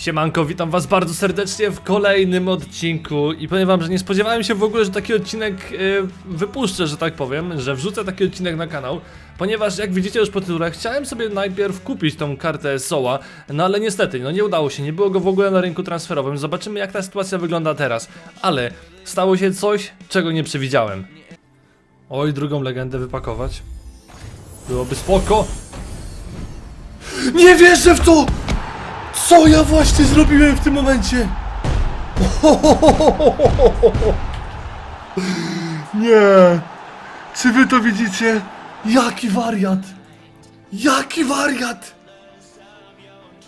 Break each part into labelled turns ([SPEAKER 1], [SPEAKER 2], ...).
[SPEAKER 1] Siemanko, witam was bardzo serdecznie w kolejnym odcinku i powiem wam, że nie spodziewałem się w ogóle, że taki odcinek y, wypuszczę, że tak powiem, że wrzucę taki odcinek na kanał, ponieważ jak widzicie już po tytule, chciałem sobie najpierw kupić tą kartę Soła, no ale niestety, no nie udało się, nie było go w ogóle na rynku transferowym, zobaczymy jak ta sytuacja wygląda teraz, ale stało się coś, czego nie przewidziałem. Oj, drugą legendę wypakować. Byłoby spoko. Nie wierzę w to! Co ja właśnie zrobiłem w tym momencie? Nie! Czy wy to widzicie? Jaki wariat! Jaki wariat!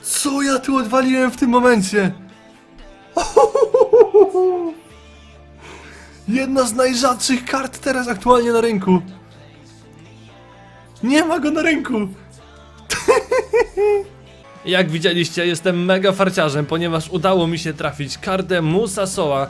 [SPEAKER 1] Co ja tu odwaliłem w tym momencie? Jedna z najrzadszych kart teraz aktualnie na rynku. Nie ma go na rynku. Jak widzieliście, jestem mega farciarzem, ponieważ udało mi się trafić kartę Musa Soa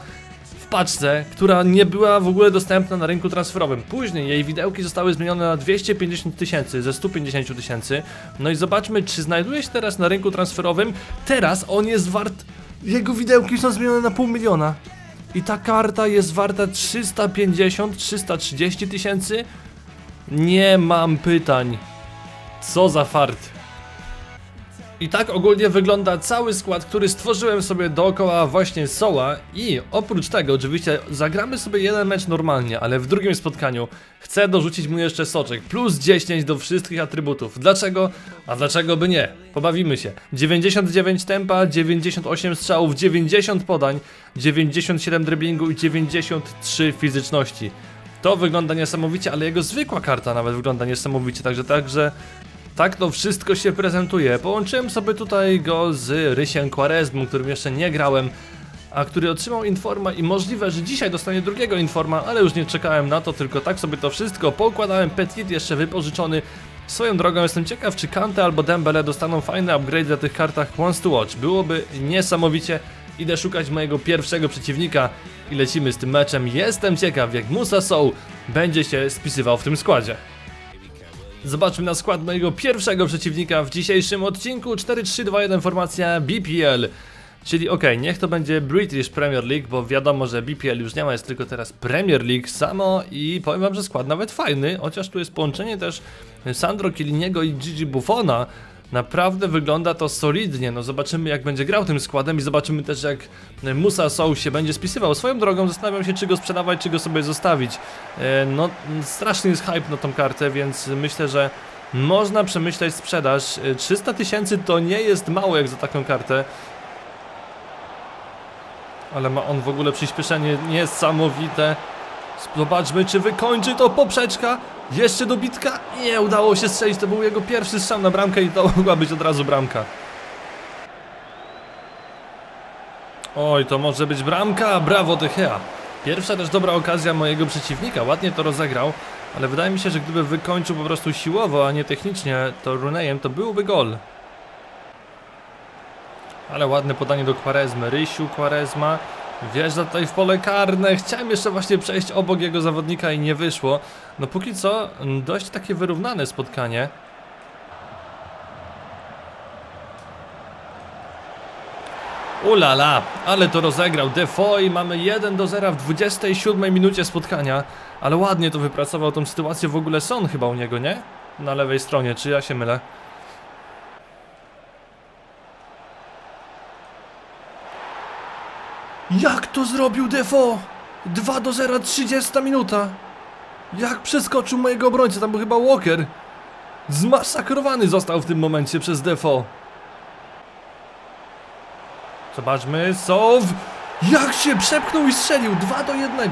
[SPEAKER 1] w paczce, która nie była w ogóle dostępna na rynku transferowym. Później jej widełki zostały zmienione na 250 tysięcy ze 150 tysięcy. No i zobaczmy, czy znajduje się teraz na rynku transferowym. Teraz on jest wart. Jego widełki są zmienione na pół miliona. I ta karta jest warta 350-330 tysięcy? Nie mam pytań. Co za fart. I tak ogólnie wygląda cały skład, który stworzyłem sobie dookoła właśnie Soła i oprócz tego oczywiście zagramy sobie jeden mecz normalnie, ale w drugim spotkaniu chcę dorzucić mu jeszcze soczek, plus 10 do wszystkich atrybutów. Dlaczego? A dlaczego by nie? Pobawimy się. 99 tempa, 98 strzałów, 90 podań, 97 driblingu i 93 fizyczności. To wygląda niesamowicie, ale jego zwykła karta nawet wygląda niesamowicie, także także tak to wszystko się prezentuje. Połączyłem sobie tutaj go z Rysiem Quaresmą, którym jeszcze nie grałem, a który otrzymał informa i możliwe, że dzisiaj dostanie drugiego informa, ale już nie czekałem na to, tylko tak sobie to wszystko poukładałem. Petit jeszcze wypożyczony. Swoją drogą jestem ciekaw, czy Kante albo Dembele dostaną fajne upgrade na tych kartach Wants to Watch. Byłoby niesamowicie. Idę szukać mojego pierwszego przeciwnika i lecimy z tym meczem. Jestem ciekaw, jak Musa Sow będzie się spisywał w tym składzie. Zobaczmy na skład mojego pierwszego przeciwnika w dzisiejszym odcinku 4-3-2-1 formacja BPL. Czyli okej, niech to będzie British Premier League, bo wiadomo, że BPL już nie ma, jest tylko teraz Premier League samo i powiem wam, że skład nawet fajny, chociaż tu jest połączenie też Sandro Kiliniego i Gigi Buffona. Naprawdę wygląda to solidnie, no zobaczymy jak będzie grał tym składem i zobaczymy też jak Musa Sow się będzie spisywał. Swoją drogą zastanawiam się czy go sprzedawać, czy go sobie zostawić. E, No straszny jest hype na tą kartę, więc myślę, że można przemyśleć sprzedaż. E, 300 tysięcy to nie jest mało jak za taką kartę. Ale ma on w ogóle przyspieszenie niesamowite. Zobaczmy, czy wykończy to poprzeczka. Jeszcze dobitka. Nie udało się strzelić. To był jego pierwszy strzał na bramkę i to mogła być od razu bramka. Oj, to może być bramka. Brawo, Techea. Pierwsza też dobra okazja mojego przeciwnika. Ładnie to rozegrał. Ale wydaje mi się, że gdyby wykończył po prostu siłowo, a nie technicznie, to Runejem, to byłby gol. Ale ładne podanie do Quaresmy. Rysiu Quaresma wjeżdża tutaj w pole karne. Chciałem jeszcze właśnie przejść obok jego zawodnika i nie wyszło. No póki co mm, dość takie wyrównane spotkanie. Ulala, ale to rozegrał Defoe mamy 1 do 0 w 27 minucie spotkania. Ale ładnie to wypracował tą sytuację w ogóle Son chyba u niego, nie? Na lewej stronie, czy ja się mylę? Jak to zrobił Defo? 2 do 0, 30 minuta. Jak przeskoczył mojego obrońcę, tam był chyba Walker. Zmasakrowany został w tym momencie przez Defo. Zobaczmy, Sow. Jak się przepchnął i strzelił, 2 do 1.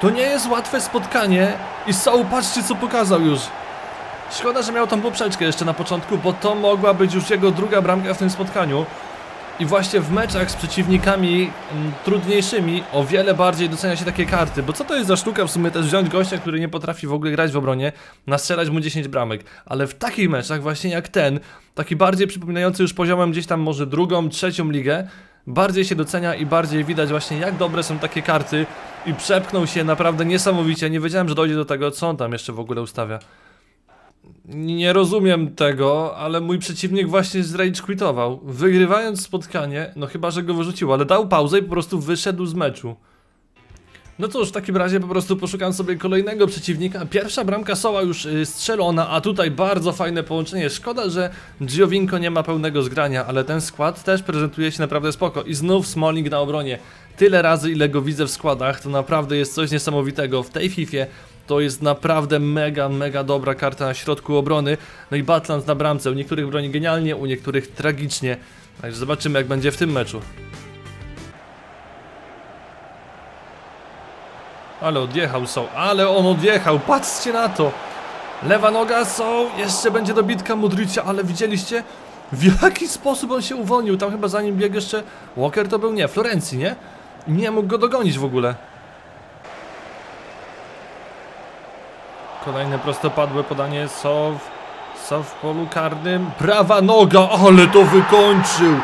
[SPEAKER 1] To nie jest łatwe spotkanie i Sow, patrzcie co pokazał już. Szkoda, że miał tą poprzeczkę jeszcze na początku, bo to mogła być już jego druga bramka w tym spotkaniu. I właśnie w meczach z przeciwnikami mm, trudniejszymi o wiele bardziej docenia się takie karty, bo co to jest za sztuka w sumie też wziąć gościa, który nie potrafi w ogóle grać w obronie, nastrzelać mu 10 bramek, ale w takich meczach właśnie jak ten, taki bardziej przypominający już poziomem gdzieś tam może drugą, trzecią ligę, bardziej się docenia i bardziej widać właśnie jak dobre są takie karty i przepchnął się naprawdę niesamowicie, nie wiedziałem, że dojdzie do tego, co on tam jeszcze w ogóle ustawia. Nie rozumiem tego, ale mój przeciwnik właśnie z rage quitował. Wygrywając spotkanie, no chyba, że go wyrzucił, ale dał pauzę i po prostu wyszedł z meczu. No cóż, w takim razie po prostu poszukam sobie kolejnego przeciwnika. Pierwsza bramka Soła już y, strzelona, a tutaj bardzo fajne połączenie. Szkoda, że Giovinco nie ma pełnego zgrania, ale ten skład też prezentuje się naprawdę spoko. I znów Smalling na obronie. Tyle razy, ile go widzę w składach, to naprawdę jest coś niesamowitego. W tej Fifie to jest naprawdę mega, mega dobra karta na środku obrony. No i Batland na bramce. U niektórych broni genialnie, u niektórych tragicznie. Także zobaczymy, jak będzie w tym meczu. Ale odjechał są, ale on odjechał, patrzcie na to! Lewa noga są, jeszcze będzie dobitka Mudrycia, ale widzieliście? W jaki sposób on się uwolnił? Tam chyba zanim biegł jeszcze Walker to był nie, Florencji, nie? Nie mógł go dogonić w ogóle. Kolejne prostopadłe podanie Sow. Sow w polu karnym. Prawa noga, ale to wykończył!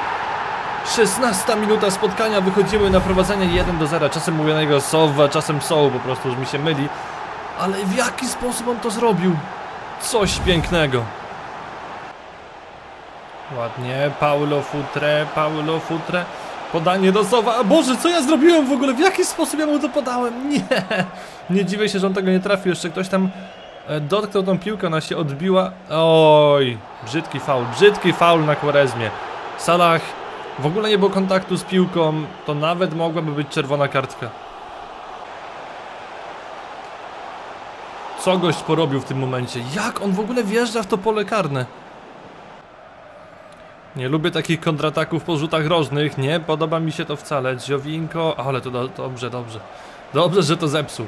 [SPEAKER 1] 16 minuta spotkania, wychodzimy na prowadzenie 1 do 0. Czasem mówię na niego Sowa, czasem Soł, po prostu już mi się myli. Ale w jaki sposób on to zrobił? Coś pięknego. Ładnie, Paulo Futre, Paulo Futre. Podanie do Boże, co ja zrobiłem w ogóle? W jaki sposób ja mu to podałem? Nie! Nie dziwię się, że on tego nie trafił. Jeszcze ktoś tam e, dotknął tą piłkę, ona się odbiła. Oj, brzydki faul, brzydki faul na Quarezmie. Salah w ogóle nie było kontaktu z piłką, to nawet mogłaby być czerwona kartka. Co gość porobił w tym momencie? Jak on w ogóle wjeżdża w to pole karne? Nie lubię takich kontrataków po rzutach rożnych, nie podoba mi się to wcale. Dziowinko, ale to do, dobrze, dobrze. Dobrze, że to zepsuł.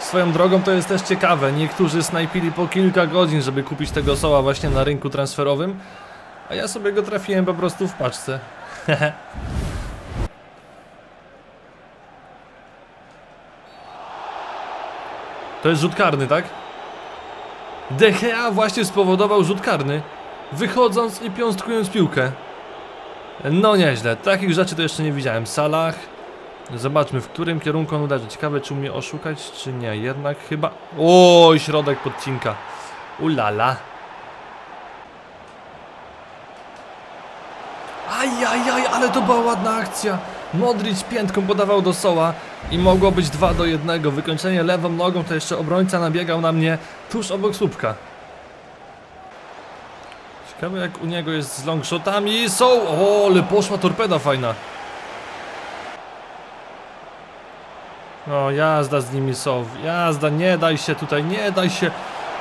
[SPEAKER 1] Swoją drogą to jest też ciekawe, niektórzy snajpili po kilka godzin, żeby kupić tego soła właśnie na rynku transferowym, a ja sobie go trafiłem po prostu w paczce. to jest rzut karny, tak? De Gea właśnie spowodował rzut karny, wychodząc i piąstkując piłkę. No nieźle, takich rzeczy to jeszcze nie widziałem. Salah. Zobaczmy, w którym kierunku on uderzy. Ciekawe, czy umie oszukać, czy nie. Jednak chyba... O, środek podcinka. Ulala. Ajajaj, ale to była ładna akcja. Modric piętką podawał do Soła i mogło być 2 do 1. Wykończenie lewą nogą, to jeszcze obrońca nabiegał na mnie tuż obok słupka. Ciekawe jak u niego jest z longshotami. Są! O, ale poszła torpeda fajna. No, jazda z nimi są. Jazda, nie daj się tutaj, nie daj się.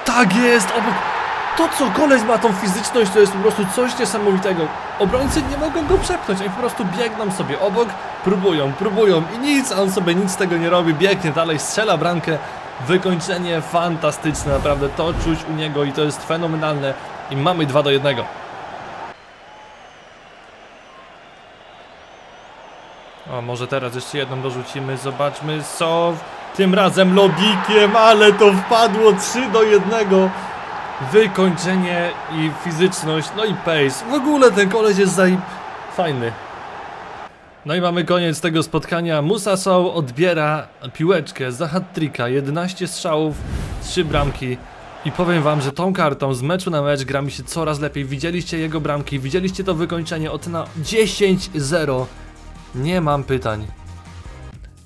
[SPEAKER 1] Tak jest, obok. To co koleś ma tą fizyczność to jest po prostu coś niesamowitego. Obrońcy nie mogą go przepchnąć, oni po prostu biegną sobie obok, próbują, próbują i nic, a on sobie nic z tego nie robi, biegnie dalej, strzela bramkę. Wykończenie fantastyczne, naprawdę to czuć u niego i to jest fenomenalne. I mamy 2 do 1. O, może teraz jeszcze jedną dorzucimy, zobaczmy, Sow, tym razem logikiem, ale to wpadło 3 do 1. Wykończenie i fizyczność, no i pace. W ogóle ten koleś jest zaj... fajny. No i mamy koniec tego spotkania. Musa Sow odbiera piłeczkę za hat-tricka. 11 strzałów, 3 bramki. I powiem wam, że tą kartą z meczu na mecz gra mi się coraz lepiej. Widzieliście jego bramki, widzieliście to wykończenie. Ocena 10-0. Nie mam pytań.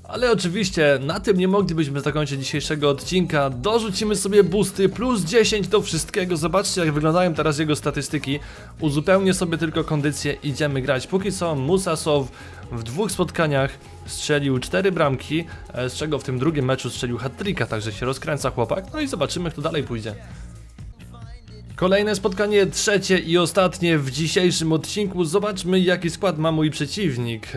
[SPEAKER 1] Ale oczywiście na tym nie moglibyśmy zakończyć dzisiejszego odcinka. Dorzucimy sobie boosty plus 10 do wszystkiego. Zobaczcie jak wyglądają teraz jego statystyki. Uzupełnię sobie tylko kondycję, idziemy grać. Póki co Musasow w dwóch spotkaniach strzelił 4 bramki, e, z czego w tym drugim meczu strzelił hat-tricka, także się rozkręca chłopak. No i zobaczymy kto dalej pójdzie. Kolejne spotkanie, trzecie i ostatnie w dzisiejszym odcinku. Zobaczmy jaki skład ma mój przeciwnik.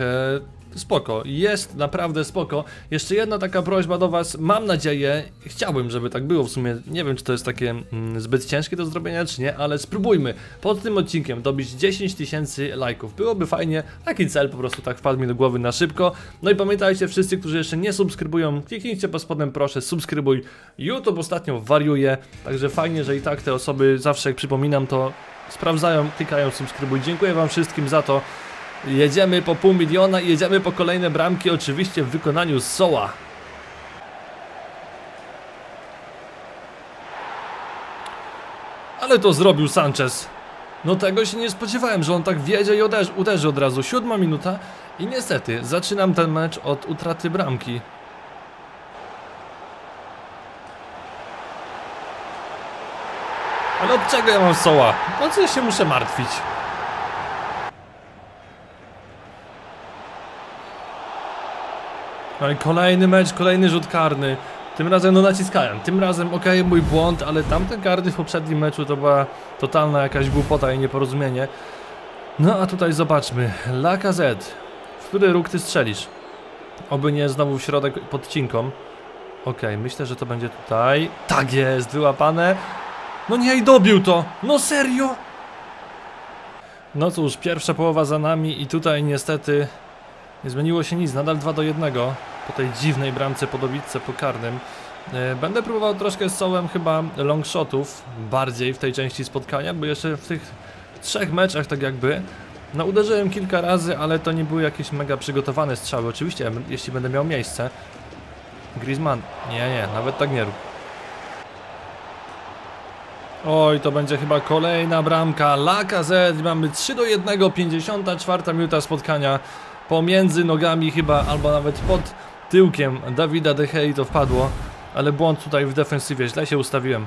[SPEAKER 1] Spoko, jest naprawdę spoko. Jeszcze jedna taka prośba do was, mam nadzieję, chciałbym, żeby tak było w sumie, nie wiem czy to jest takie mm, zbyt ciężkie do zrobienia czy nie, ale spróbujmy pod tym odcinkiem dobić 10 tysięcy lajków. Byłoby fajnie, taki cel po prostu tak wpadł mi do głowy na szybko. No i pamiętajcie wszyscy, którzy jeszcze nie subskrybują, kliknijcie pod spodem proszę, subskrybuj. YouTube ostatnio wariuje, także fajnie, że i tak te osoby zawsze jak przypominam to sprawdzają, klikają subskrybuj. Dziękuję wam wszystkim za to. Jedziemy po pół miliona i jedziemy po kolejne bramki, oczywiście w wykonaniu Soła. Ale to zrobił Sanchez. No tego się nie spodziewałem, że on tak wiedzie i uderzy, uderzy od razu. Siódma minuta i niestety zaczynam ten mecz od utraty bramki. Ale od czego ja mam soła? O co ja się muszę martwić? No i kolejny mecz, kolejny rzut karny. Tym razem no naciskałem. Tym razem okej, mój błąd, ale tamten karny w poprzednim meczu to była totalna jakaś głupota i nieporozumienie. No a tutaj zobaczmy. Lacazette. W który róg ty strzelisz? Oby nie znowu w środek pod cinką. Okej, myślę, że to będzie tutaj. Tak jest, wyłapane. No nie, i dobił to! No serio? No cóż, pierwsza połowa za nami i tutaj niestety nie zmieniło się nic, nadal 2 do 1 po tej dziwnej bramce po dobitce po karnym. E, Będę próbował troszkę z sołem chyba long shotów bardziej w tej części spotkania, bo jeszcze w tych trzech meczach tak jakby no uderzyłem kilka razy, ale to nie były jakieś mega przygotowane strzały. Oczywiście, jeśli będę miał miejsce. Griezmann, nie, nie, nawet tak nie rób. Oj, to będzie chyba kolejna bramka. Lacazette, mamy 3 do 1, 54 minuta spotkania. Pomiędzy nogami chyba, albo nawet pod tyłkiem Dawida De Gea to wpadło. Ale błąd tutaj w defensywie, źle się ustawiłem.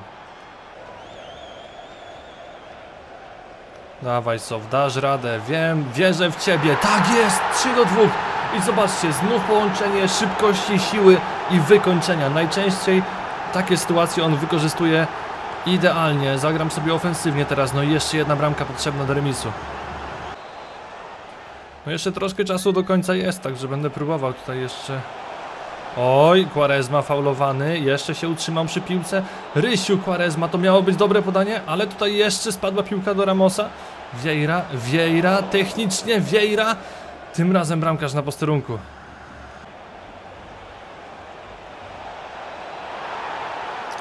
[SPEAKER 1] Dawaj Sow, dasz radę, wiem, wierzę w ciebie, tak jest, 3 do 2 i zobaczcie, znów połączenie szybkości, siły i wykończenia, najczęściej takie sytuacje on wykorzystuje idealnie, zagram sobie ofensywnie teraz, no i jeszcze jedna bramka potrzebna do remisu. No jeszcze troszkę czasu do końca jest, także będę próbował tutaj jeszcze Oj, Quaresma faulowany, jeszcze się utrzymam przy piłce. Rysiu Quaresma, to miało być dobre podanie, ale tutaj jeszcze spadła piłka do Ramosa. Vieira, Vieira, technicznie Vieira. Tym razem bramkarz na posterunku.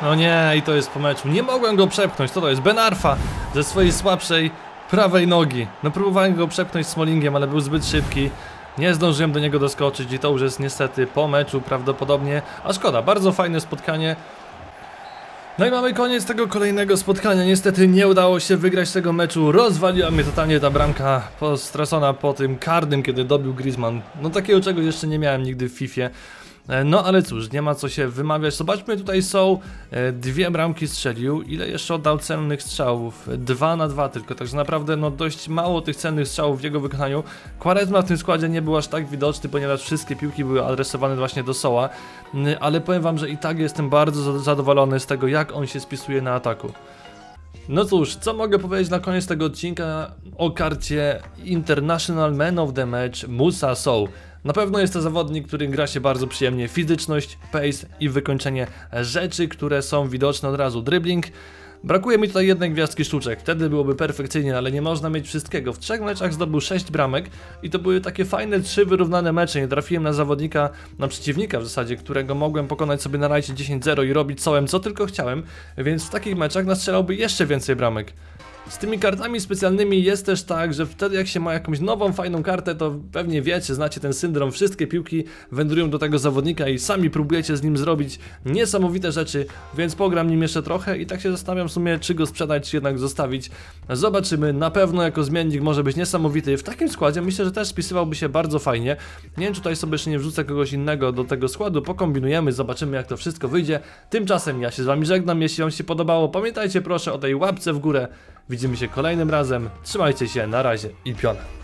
[SPEAKER 1] No nie, i to jest po meczu. Nie mogłem go przepchnąć. Co to jest? Ben Arfa ze swojej słabszej prawej nogi. No próbowałem go przepchnąć Smolingiem, ale był zbyt szybki. Nie zdążyłem do niego doskoczyć i to już jest niestety po meczu prawdopodobnie. A szkoda, bardzo fajne spotkanie. No i mamy koniec tego kolejnego spotkania. Niestety nie udało się wygrać tego meczu. Rozwaliła mnie totalnie ta bramka postracona po tym karnym, kiedy dobił Griezmann. No takiego czegoś jeszcze nie miałem nigdy w Fifie. E, No ale cóż, nie ma co się wymawiać. Zobaczmy, tutaj są e, dwie bramki strzelił. Ile jeszcze oddał cennych strzałów? Dwa na dwa tylko, także naprawdę no dość mało tych cennych strzałów w jego wykonaniu. Quaresma w tym składzie nie był aż tak widoczny, ponieważ wszystkie piłki były adresowane właśnie do Soła. Ale powiem wam, że i tak jestem bardzo za- zadowolony z tego, jak on się spisuje na ataku. No cóż, co mogę powiedzieć na koniec tego odcinka o karcie International Man of the Match Musa Sow. Na pewno jest to zawodnik, który gra się bardzo przyjemnie. Fizyczność, pace i wykończenie rzeczy, które są widoczne od razu. Dribbling. Brakuje mi tutaj jednej gwiazdki sztuczek, wtedy byłoby perfekcyjnie, ale nie można mieć wszystkiego. W trzech meczach zdobył 6 bramek i to były takie fajne, trzy wyrównane mecze. Nie trafiłem na zawodnika, na przeciwnika w zasadzie, którego mogłem pokonać sobie na rajcie 10-0 i robić cołem co tylko chciałem, więc w takich meczach nastrzelałby jeszcze więcej bramek. Z tymi kartami specjalnymi jest też tak, że wtedy jak się ma jakąś nową, fajną kartę, to pewnie wiecie, znacie ten syndrom, wszystkie piłki wędrują do tego zawodnika i sami próbujecie z nim zrobić niesamowite rzeczy, więc pogram nim jeszcze trochę i tak się zastanawiam w sumie, czy go sprzedać, czy jednak zostawić. Zobaczymy, na pewno jako zmiennik może być niesamowity. W takim składzie myślę, że też spisywałby się bardzo fajnie. Nie wiem, czy tutaj sobie jeszcze nie wrzucę kogoś innego do tego składu, pokombinujemy, zobaczymy jak to wszystko wyjdzie. Tymczasem ja się z wami żegnam, jeśli wam się podobało, pamiętajcie proszę o tej łapce w górę. Widzimy się kolejnym razem. Trzymajcie się, na razie i piona.